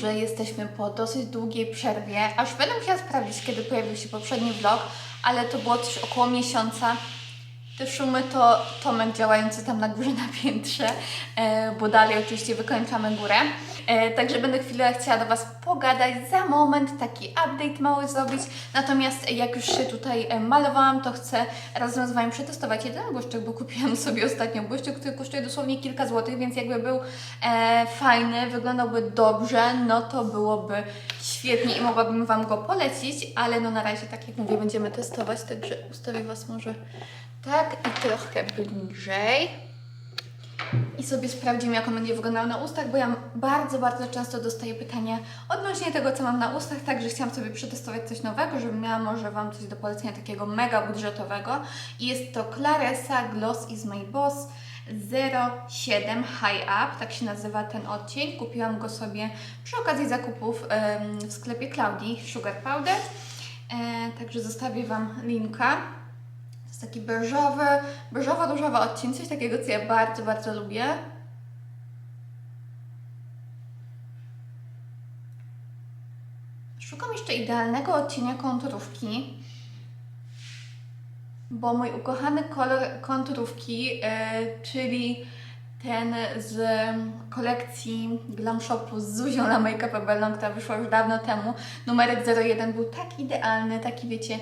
że jesteśmy po dosyć długiej przerwie, aż będę musiała sprawdzić, kiedy pojawił się poprzedni vlog, ale to było coś około miesiąca. Te szumy to Tomek działający tam na górze na piętrze, e, bo dalej oczywiście wykończamy górę. E, także będę chwilę chciała do Was pogadać, za moment taki update mały zrobić. Natomiast jak już się tutaj e, malowałam, to chcę razem z Wami przetestować jeden błyszczyk, bo kupiłam sobie ostatnio błyszczyk, który kosztuje dosłownie kilka złotych, więc jakby był e, fajny, wyglądałby dobrze, no to byłoby świetnie i mogłabym Wam go polecić, ale no na razie, tak jak mówię, będziemy testować, także ustawię Was może tak i trochę bliżej. I sobie sprawdzimy, jak on będzie wyglądał na ustach, bo ja bardzo, bardzo często dostaję pytania odnośnie tego, co mam na ustach, także chciałam sobie przetestować coś nowego, żebym miała może Wam coś do polecenia takiego mega budżetowego. I jest to Claresa Gloss is my Boss 07 High Up, tak się nazywa ten odcień. Kupiłam go sobie przy okazji zakupów w sklepie Claudii Sugar Powder. E, także zostawię Wam linka. Taki beżowy, beżowo-różowy odcień, coś takiego, co ja bardzo, bardzo lubię. Szukam jeszcze idealnego odcienia konturówki, bo mój ukochany kolor konturówki, e, czyli ten z kolekcji Glam Shopu z Zuzią na Make Up Bellą, która wyszła już dawno temu, numerek 01 był tak idealny, taki wiecie,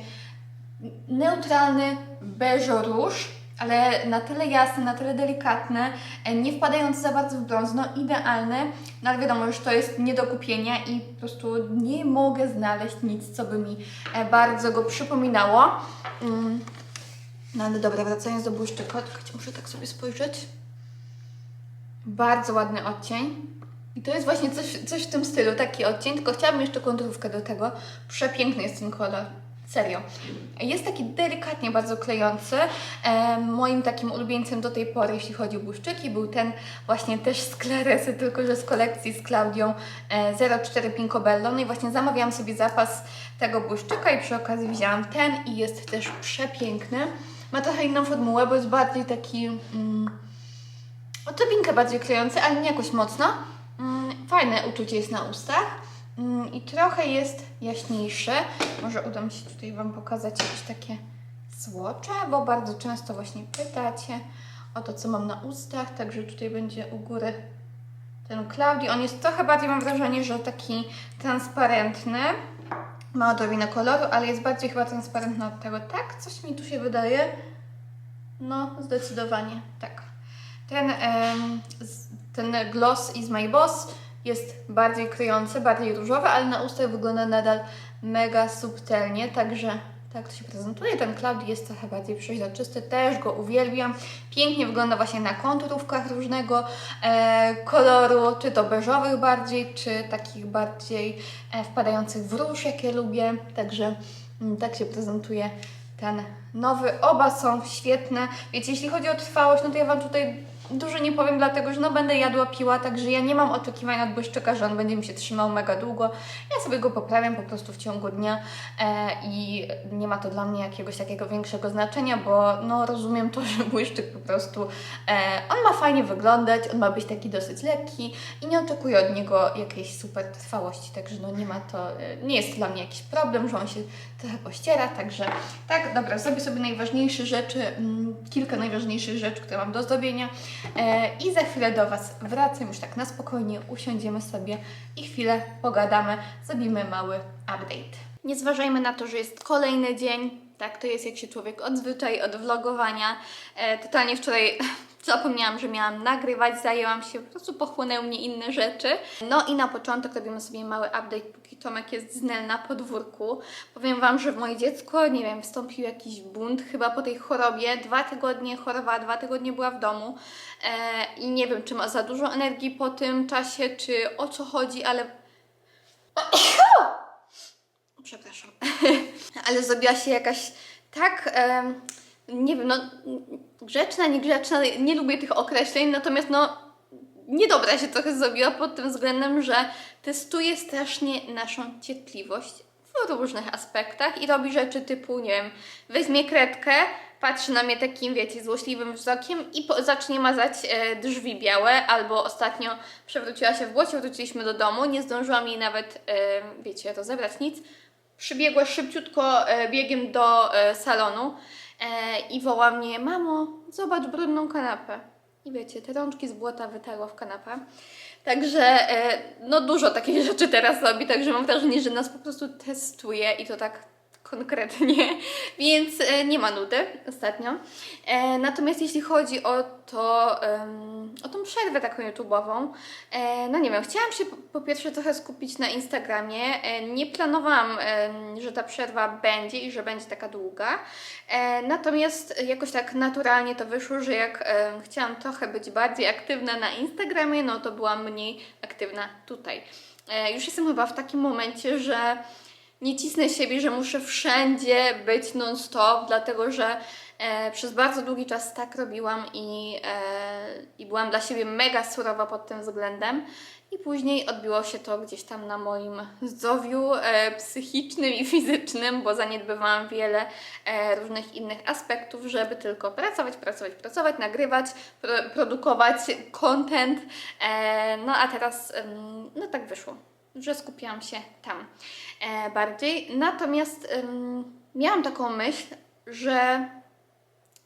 neutralny beżo róż, ale na tyle jasny, na tyle delikatny, e, nie wpadający za bardzo w brąz, no idealny, no ale wiadomo, że to jest nie do kupienia i po prostu nie mogę znaleźć nic, co by mi e, bardzo go przypominało. Mm. No ale dobra, wracając do błyszczyka, muszę tak sobie spojrzeć. Bardzo ładny odcień. I to jest właśnie coś, coś w tym stylu, taki odcień, tylko chciałabym jeszcze konturówkę do tego. Przepiękny jest ten kolor. Serio. Jest taki delikatnie bardzo klejący. E, moim takim ulubieńcem do tej pory, jeśli chodzi o błyszczyki, był ten właśnie też z Claresy, tylko że z kolekcji z Klaudią e, 04 Pinkobello. No i właśnie zamawiałam sobie zapas tego błyszczyka i przy okazji wzięłam ten i jest też przepiękny. Ma trochę inną formułę, bo jest bardziej taki... Mm, odrobinkę bardziej klejący, ale nie jakoś mocno. Mm, Fajne uczucie jest na ustach. Mm, I trochę jest jaśniejszy. Może uda mi się tutaj Wam pokazać jakieś takie złocze, bo bardzo często właśnie pytacie o to, co mam na ustach. Także tutaj będzie u góry ten Cloudy. On jest trochę bardziej, mam wrażenie, że taki transparentny. Ma odrobinę koloru, ale jest bardziej chyba transparentny od tego. Tak? Coś mi tu się wydaje. No, zdecydowanie tak. Ten, ten gloss is my boss jest bardziej kryjący, bardziej różowy, ale na ustach wygląda nadal mega subtelnie, także tak to się prezentuje. Ten cloud jest trochę bardziej przeźroczysty, też go uwielbiam. Pięknie wygląda właśnie na konturówkach różnego e, koloru, czy to beżowych bardziej, czy takich bardziej e, wpadających w róż, jakie lubię. Także mm, tak się prezentuje ten nowy. Oba są świetne. Wiecie, jeśli chodzi o trwałość, no to ja Wam tutaj dużo nie powiem, dlatego że no będę jadła, piła, także ja nie mam oczekiwań od błyszczyka, że on będzie mi się trzymał mega długo. Ja sobie go poprawiam po prostu w ciągu dnia e, i nie ma to dla mnie jakiegoś takiego większego znaczenia, bo no rozumiem to, że błyszczyk po prostu e, on ma fajnie wyglądać, on ma być taki dosyć lekki i nie oczekuję od niego jakiejś super trwałości, także no nie ma to, e, nie jest dla mnie jakiś problem, że on się trochę pościera, także tak, dobra, zrobię sobie najważniejsze rzeczy, mm, kilka najważniejszych rzeczy, które mam do zrobienia i za chwilę do Was wracam już tak na spokojnie, usiądziemy sobie i chwilę pogadamy, zrobimy mały update. Nie zważajmy na to, że jest kolejny dzień, tak to jest jak się człowiek odzwyczai od vlogowania. E, totalnie wczoraj zapomniałam, że miałam nagrywać, zajęłam się, po prostu pochłonęły mnie inne rzeczy. No i na początek robimy sobie mały update, póki Tomek jest z Nel na podwórku. Powiem Wam, że moje dziecko, nie wiem, wstąpił jakiś bunt chyba po tej chorobie. Dwa tygodnie chorowała, dwa tygodnie była w domu e, i nie wiem, czy ma za dużo energii po tym czasie, czy o co chodzi, ale przepraszam, ale zrobiła się jakaś tak, em, nie wiem, no grzeczna, niegrzeczna, nie lubię tych określeń, natomiast no niedobra się trochę zrobiła pod tym względem, że testuje strasznie naszą cierpliwość w różnych aspektach i robi rzeczy typu, nie wiem, weźmie kredkę, patrzy na mnie takim, wiecie, złośliwym wzrokiem i zacznie mazać e, drzwi białe, albo ostatnio przewróciła się w błocie, wróciliśmy do domu, nie zdążyłam jej nawet, e, wiecie, rozebrać nic. Przybiegła szybciutko e, biegiem do e, salonu i woła mnie, mamo, zobacz brudną kanapę. I wiecie, te rączki z błota wytarła w kanapę. Także e, no dużo takich rzeczy teraz robi, także mam wrażenie, że nas po prostu testuje i to tak konkretnie, więc e, nie ma nudy ostatnio. E, natomiast jeśli chodzi o to, o tą przerwę taką YouTube'ową, e, no nie wiem, chciałam się po, pierwsze trochę skupić na Instagramie. Nie planowałam, że ta przerwa będzie i że będzie taka długa. Natomiast jakoś tak naturalnie to wyszło, że jak chciałam trochę być bardziej aktywna na Instagramie, no to byłam mniej aktywna tutaj. Już jestem chyba w takim momencie, że nie cisnę siebie, że muszę wszędzie być non-stop, dlatego że e, przez bardzo długi czas tak robiłam i, e, i byłam dla siebie mega surowa pod tym względem. I później odbiło się to gdzieś tam na moim zdrowiu e, psychicznym i fizycznym, bo zaniedbywałam wiele e, różnych innych aspektów, żeby tylko pracować, pracować, pracować, nagrywać, pro, produkować content. E, no a teraz no tak wyszło że skupiłam się tam e, bardziej. Natomiast miałam taką myśl, że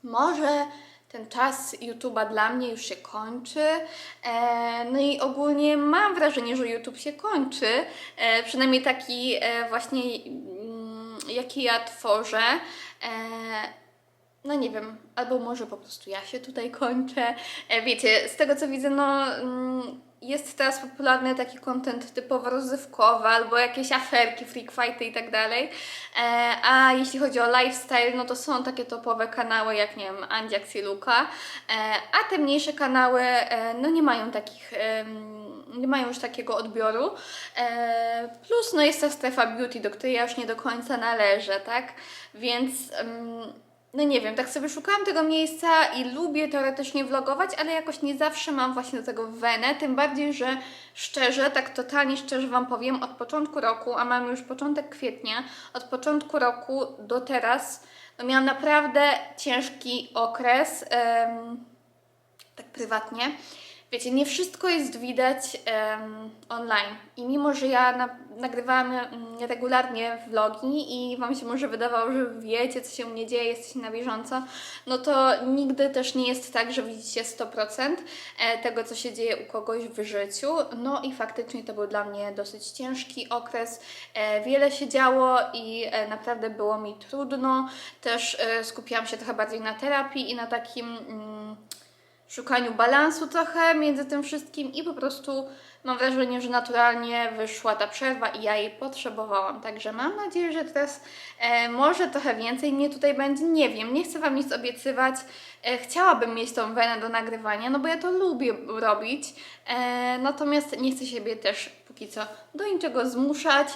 może ten czas YouTube'a dla mnie już się kończy. E, no i ogólnie mam wrażenie, że YouTube się kończy. E, przynajmniej taki właśnie, mm, jaki ja tworzę. No nie wiem, albo może po prostu ja się tutaj kończę. E, wiecie, z tego co widzę, no mm, jest teraz popularny taki content typowo rozrywkowy, albo jakieś aferki, freak fighty i tak dalej. E, a jeśli chodzi o lifestyle, no to są takie topowe kanały jak, nie wiem, Andziak i Luka. E, a te mniejsze kanały, no nie mają takich... nie mają już takiego odbioru. Plus no jest ta strefa beauty, do której ja już nie do końca należę, tak? Więc no nie wiem, tak sobie szukałam tego miejsca i lubię teoretycznie vlogować, ale jakoś nie zawsze mam właśnie do tego wenę, tym bardziej, że szczerze, tak totalnie szczerze Wam powiem, od początku roku, a mamy już początek kwietnia, od początku roku do teraz, no miałam naprawdę ciężki okres, tak prywatnie. Wiecie, nie wszystko jest widać em, online. I mimo, że ja na, nagrywałam mm, regularnie vlogi i Wam się może wydawało, że wiecie, co się u mnie dzieje, jesteście na bieżąco, no to nigdy też nie jest tak, że widzicie 100% e, tego, co się dzieje u kogoś w życiu. No i faktycznie to był dla mnie dosyć ciężki okres. E, wiele się działo i e, naprawdę było mi trudno. Też skupiłam się trochę bardziej na terapii i na takim... Szukaniu balansu trochę między tym wszystkim i po prostu mam wrażenie, że naturalnie wyszła ta przerwa i ja jej potrzebowałam. Także mam nadzieję, że teraz e, może trochę więcej mnie tutaj będzie. Nie wiem, nie chcę Wam nic obiecywać. E, chciałabym mieć tą wenę do nagrywania, no bo ja to lubię robić. E, natomiast nie chcę siebie też póki co do niczego zmuszać.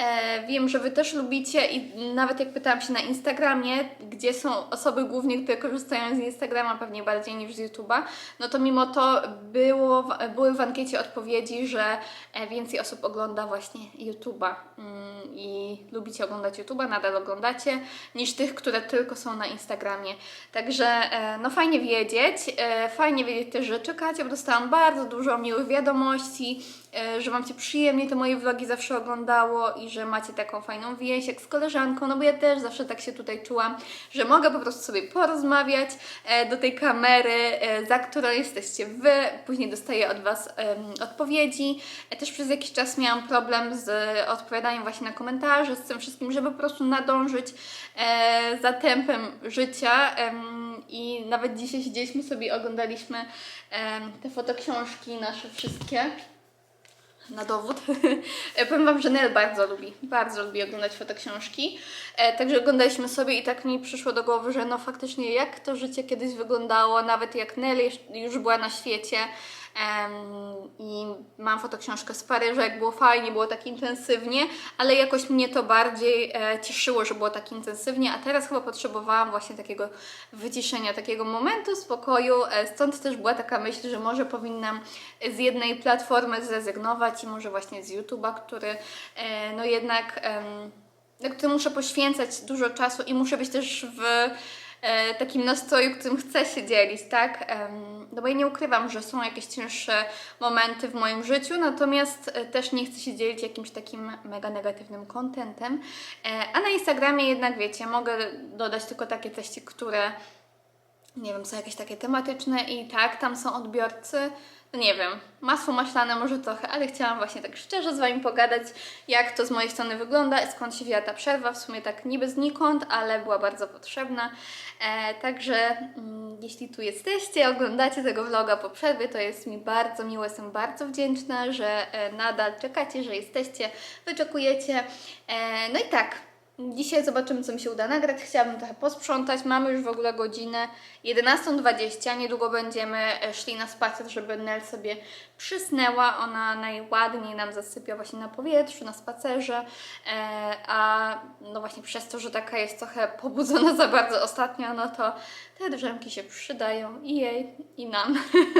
E, wiem, że Wy też lubicie i nawet jak pytałam się na Instagramie, gdzie są osoby głównie, które korzystają z Instagrama pewnie bardziej niż z YouTube'a, no to mimo to było, były w ankiecie odpowiedzi, że e, więcej osób ogląda właśnie YouTube'a mm, i lubicie oglądać YouTube'a, nadal oglądacie, niż tych, które tylko są na Instagramie. Także e, no fajnie wiedzieć, e, fajnie wiedzieć też, że czekacie, bo dostałam bardzo dużo miłych wiadomości, e, że Wam się przyjemnie te moje vlogi zawsze oglądało i że macie taką fajną więź jak z koleżanką, no bo ja też zawsze tak się tutaj czułam, że mogę po prostu sobie porozmawiać e, do tej kamery, e, za którą jesteście Wy, później dostaję od Was odpowiedzi. E, też przez jakiś czas miałam problem z odpowiadaniem właśnie na komentarze, z tym wszystkim, żeby po prostu nadążyć za tempem życia i nawet dzisiaj siedzieliśmy sobie oglądaliśmy te fotoksiążki nasze wszystkie na dowód. E, Powiem Wam, że Nel bardzo lubi, bardzo lubi oglądać fotoksiążki. E, także oglądaliśmy sobie i tak mi przyszło do głowy, że no faktycznie jak to życie kiedyś wyglądało, nawet jak Nel już była na świecie. I mam fotoksiążkę z Paryża, jak było fajnie, było tak intensywnie, ale jakoś mnie to bardziej e, cieszyło, że było tak intensywnie, a teraz chyba potrzebowałam właśnie takiego wyciszenia, takiego momentu spokoju. E, stąd też była taka myśl, że może powinnam z jednej platformy zrezygnować i może właśnie z YouTube'a, który e, no jednak który muszę poświęcać dużo czasu i muszę być też w takim nastroju, którym chcę się dzielić, tak? No bo ja nie ukrywam, że są jakieś cięższe momenty w moim życiu, natomiast e, też nie chcę się dzielić jakimś takim mega negatywnym kontentem. E, a na Instagramie jednak, wiecie, mogę dodać tylko takie treści, które nie wiem, są jakieś takie tematyczne i tak, tam są odbiorcy. Nie wiem, masło maślane może trochę, ale chciałam właśnie tak szczerze z Wami pogadać, jak to z mojej strony wygląda skąd się wzięła ta przerwa. W sumie tak niby znikąd, ale była bardzo potrzebna. E, także mm, jeśli tu jesteście, oglądacie tego vloga po przerwie, to jest mi bardzo miło, jestem bardzo wdzięczna, że e, nadal czekacie, że jesteście, wyczekujecie. E, no i tak, Dzisiaj zobaczymy, co mi się uda nagrać. Chciałabym trochę posprzątać. Mamy już w ogóle godzinę 11.20. Niedługo będziemy e, szli na spacer, żeby Nel sobie przysnęła. Ona najładniej nam zasypia właśnie na powietrzu, na spacerze. E, a no właśnie przez to, że taka jest trochę pobudzona za bardzo ostatnio, no to te drzemki się przydają i jej, i nam,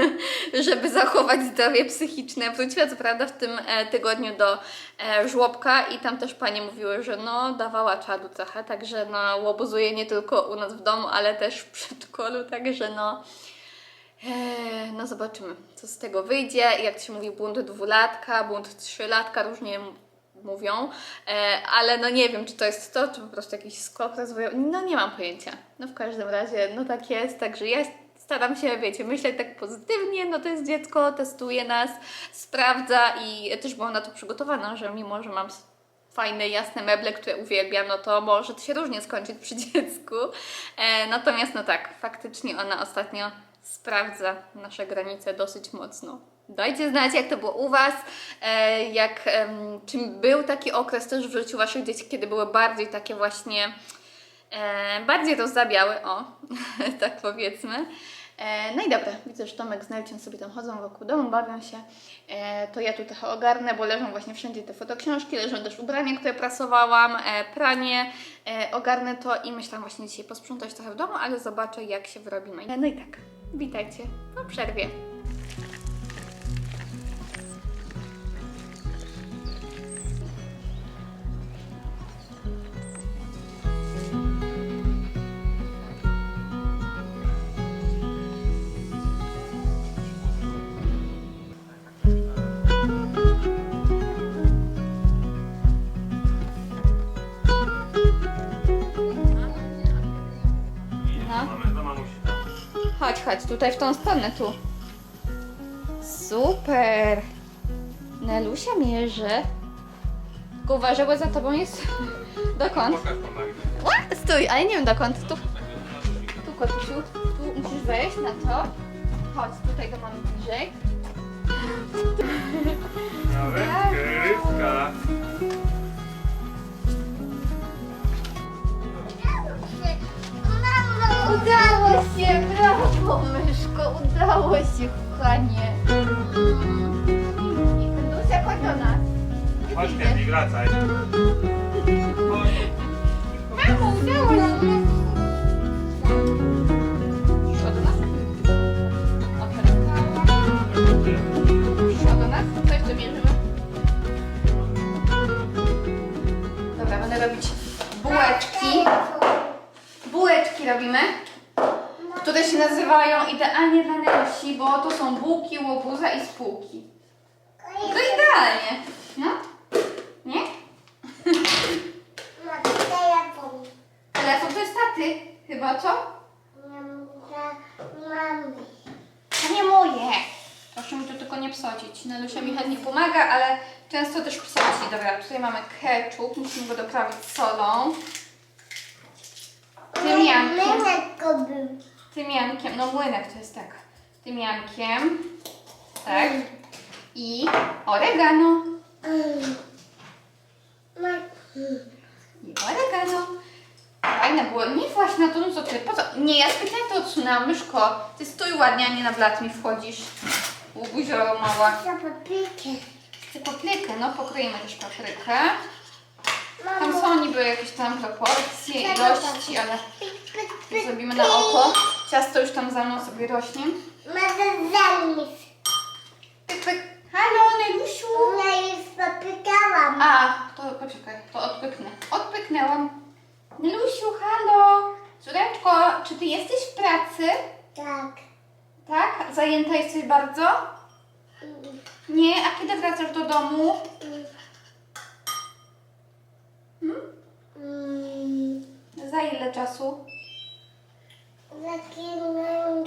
żeby zachować zdrowie psychiczne. Wróciła co prawda w tym e, tygodniu do e, żłobka i tam też panie mówiły, że no dawała czadu trochę, także no łobuzuje nie tylko u nas w domu, ale też w przedszkolu, także no e, no zobaczymy, co z tego wyjdzie. Jak się mówi, bunt dwulatka, bunt trzylatka, różnie mówią, e, ale no nie wiem, czy to jest to, czy po prostu jakiś skok rozwojowy, no nie mam pojęcia. No w każdym razie, no tak jest, także ja staram się, wiecie, myśleć tak pozytywnie, no to jest dziecko, testuje nas, sprawdza i też byłam na to przygotowana, że mimo, że mam fajne, jasne meble, które uwielbiam, no to może to się różnie skończyć przy dziecku. E, natomiast no tak, faktycznie ona ostatnio sprawdza nasze granice dosyć mocno. Dajcie znać, jak to było u Was, e, jak, em, czym był taki okres też w życiu Waszych dzieci, kiedy były bardziej takie właśnie, e, bardziej rozzabiałe, o, tak powiedzmy. E, no i dobra, widzę, że Tomek z Nelciem sobie tam chodzą wokół domu, bawią się. To ja tu trochę ogarnę, bo leżą właśnie wszędzie te fotoksiążki, leżą też ubrania, które prasowałam, pranie, ogarnę to i myślałam właśnie dzisiaj posprzątać trochę w domu, ale zobaczę jak się wyrobimy. No i tak, witajcie po przerwie. Tutaj w tą stronę, tu. Super! Nelusia mierzy. Tylko uważaj, bo za tobą jest... Dokąd? Ła, Stój, ale nie wiem dokąd. Tu, tu kotusiu, tu musisz wejść na to. Chodź, tutaj do mamy bliżej. Nawet. Udało się, kochanie. Nelusia, chodź do nas. Chodź? Kevin, wracaj. Mamo, udało się. Przyszła do nas? Przyszła do nas? Dobra, będę robić bułeczki. Bułeczki robimy, które się nazywają idealnie dla Nelusi, bo to są bułki, łobuza i spółki. To idealnie. No? Nie? Telefon to jest taty, chyba co? To nie moje. Proszę mi to tylko nie psocić. Nelusia mi chętnie pomaga, ale często też psoci. Dobra, tutaj mamy ketchup, musimy go doprawić solą. Tymiankiem. Tymiankiem, no młynek to jest tak. Tymiankiem. Tak. I oregano. I oregano. Fajne było. Nie właśnie na to, no co ty? Po co? Nie, ja specjalnie to odsunęłam, myszko. Ty stój ładnie, a nie na blat mi wchodzisz. Łubuzioro mała. Chcę paprykę, no pokroimy też paprykę. Tam są niby jakieś tam proporcje, ilości, ale zrobimy na oko. Ciasto już tam za mną sobie rośnie. Pyk, pyk. Halo, Nelusiu! A, to poczekaj, to odpyknę. Odpyknęłam. Nelusiu, halo! Córeczko, czy ty jesteś w pracy? Tak. Tak? Zajęta jesteś bardzo? Nie? A kiedy wracasz do domu? Mm, Za ile czasu? Zaczynam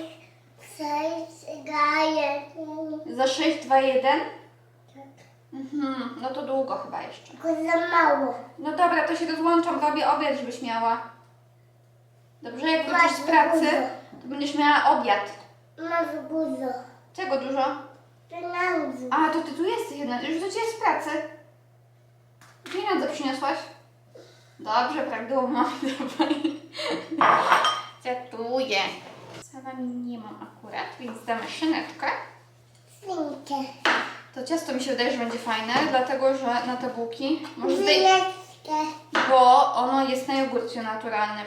przejść gaję. Za 6, 2, 1? Tak. Mhm, no to długo chyba jeszcze. Tylko za mało. No dobra, to się rozłączam, robię obiad, żebyś miała. Dobrze, jak wrócisz z Masz pracy, dużo. to będziesz miała obiad. Masz dużo. Czego dużo? Pieniędzy. A, to ty tu jesteś jednak, już do ciebie z pracy. Pieniądze przyniosłaś? Dobrze, prawidłowo mam, dawaj. Dziękuję. Salami nie mam akurat, więc damy szyneczkę. Świnkę. To ciasto mi się wydaje, że będzie fajne, dlatego że na te bułki może zdej... Bo ono jest na jogurcie naturalnym.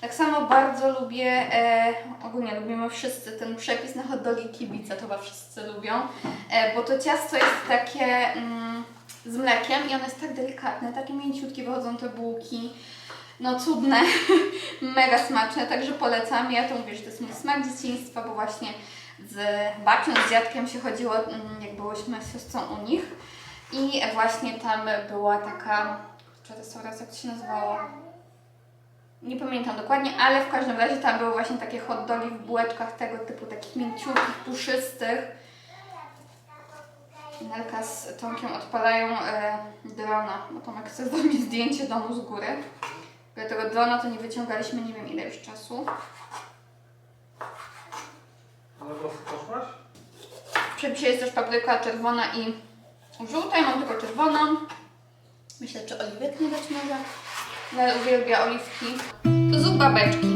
Tak samo bardzo lubię, e, ogólnie lubimy wszyscy ten przepis na hot dogi kibice, to chyba wszyscy lubią, e, bo to ciasto jest takie mm, z mlekiem i ono jest tak delikatne, takie mięciutkie wychodzą te bułki, no cudne, mega smaczne, także polecam. Ja to mówię, że to jest mój smak dzieciństwa, bo właśnie z babcią, z dziadkiem się chodziło, mm, jak byłyśmy z siostrą u nich i właśnie tam była taka, czy restauracja, jak to się nazywało? Nie pamiętam dokładnie, ale w każdym razie tam były właśnie takie hot dogi w bułeczkach tego typu, takich mięciutkich, puszystych. Nelka z Tomkiem odpalają e, drona, bo Tomek chce zrobić zdjęcie domu z góry. Ale tego drona to nie wyciągaliśmy nie wiem ile już czasu. No to poszłaś? Przepisie jest też papryka czerwona i żółta. Ja mam tylko czerwoną. Myślę, czy oliwek nie dać może. Ale uwielbia oliwki. To zrób babeczki.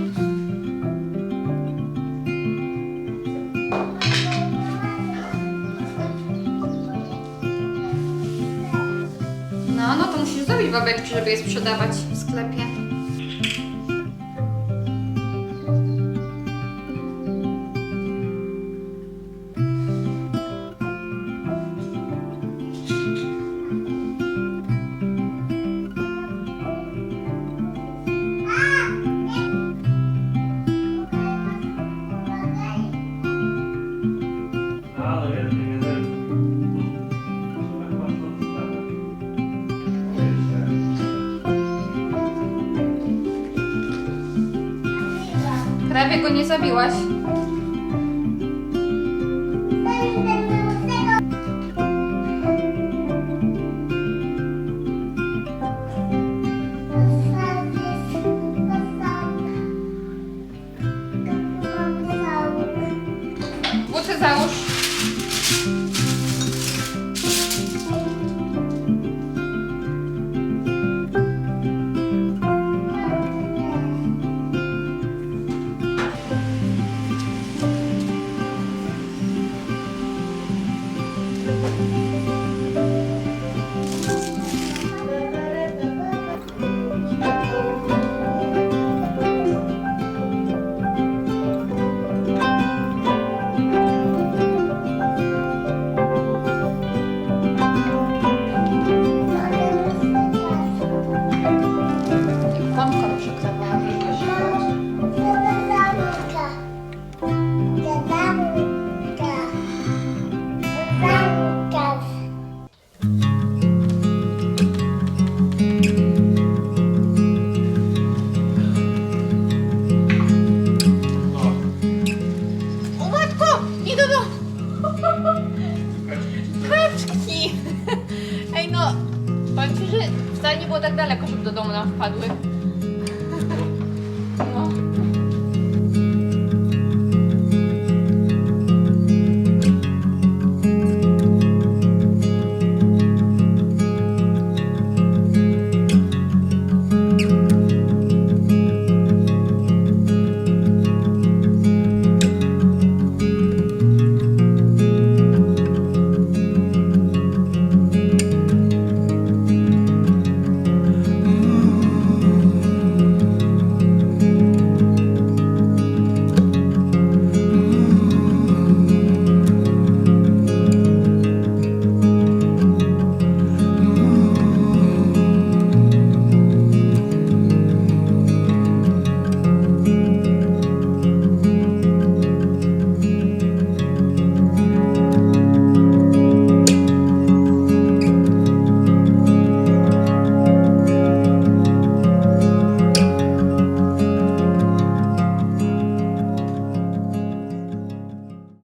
No, no to musisz zrobić babeczki, żeby je sprzedawać w sklepie. Prawie go nie zabiłaś. 왜?